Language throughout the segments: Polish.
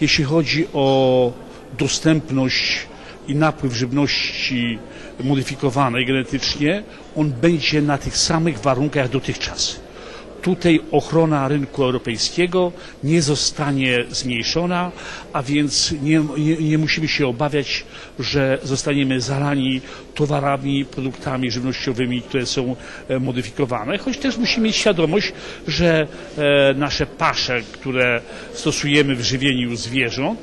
jeśli chodzi o dostępność i napływ żywności modyfikowanej genetycznie, on będzie na tych samych warunkach jak dotychczas. Tutaj ochrona rynku europejskiego nie zostanie zmniejszona, a więc nie, nie, nie musimy się obawiać, że zostaniemy zalani towarami, produktami żywnościowymi, które są e, modyfikowane, choć też musimy mieć świadomość, że e, nasze pasze, które stosujemy w żywieniu zwierząt,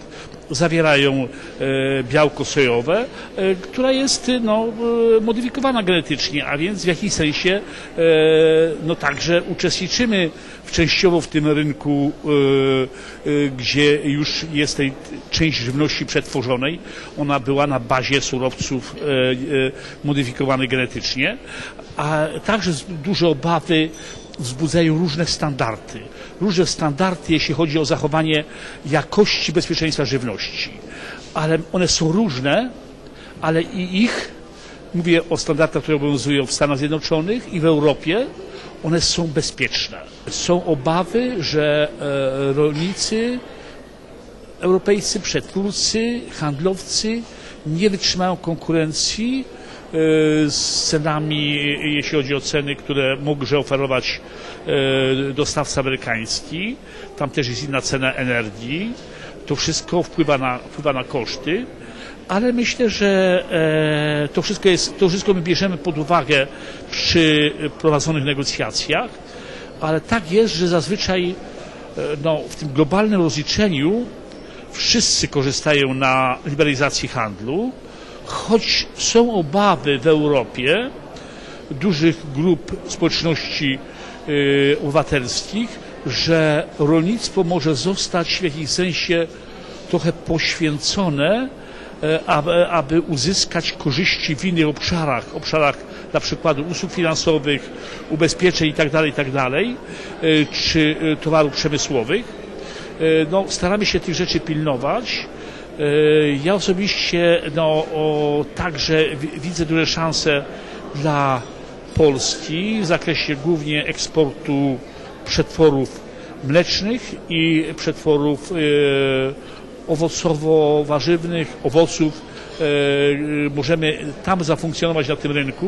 zawierają e, białko sojowe, e, która jest no, e, modyfikowana genetycznie, a więc w jakimś sensie no, także uczestniczymy w, częściowo w tym rynku, gdzie już jest tej część żywności przetworzonej. Ona była na bazie surowców modyfikowanych genetycznie, a także duże obawy wzbudzają różne standardy. Różne standardy, jeśli chodzi o zachowanie jakości bezpieczeństwa żywności. Ale one są różne, ale i ich, mówię o standardach, które obowiązują w Stanach Zjednoczonych i w Europie, one są bezpieczne. Są obawy, że e, rolnicy europejscy, przetwórcy, handlowcy nie wytrzymają konkurencji z cenami, jeśli chodzi o ceny, które może oferować e, dostawca amerykański. Tam też jest inna cena energii. To wszystko wpływa na, wpływa na koszty. Ale myślę, że e, to, wszystko jest, to wszystko my bierzemy pod uwagę przy prowadzonych negocjacjach, ale tak jest, że zazwyczaj e, no, w tym globalnym rozliczeniu wszyscy korzystają na liberalizacji handlu, choć są obawy w Europie dużych grup społeczności y, obywatelskich, że rolnictwo może zostać w jakimś sensie trochę poświęcone, e, aby, aby uzyskać korzyści w innych obszarach, obszarach na przykład usług finansowych, ubezpieczeń itd., itd., y, czy y, towarów przemysłowych. E, no, staramy się tych rzeczy pilnować. E, Ja osobiście no, o, także wi- widzę duże szanse dla Polski w zakresie głównie eksportu przetworów mlecznych i przetworów e, owocowo-warzywnych, owoców. E, możemy tam zafunkcjonować na tym rynku.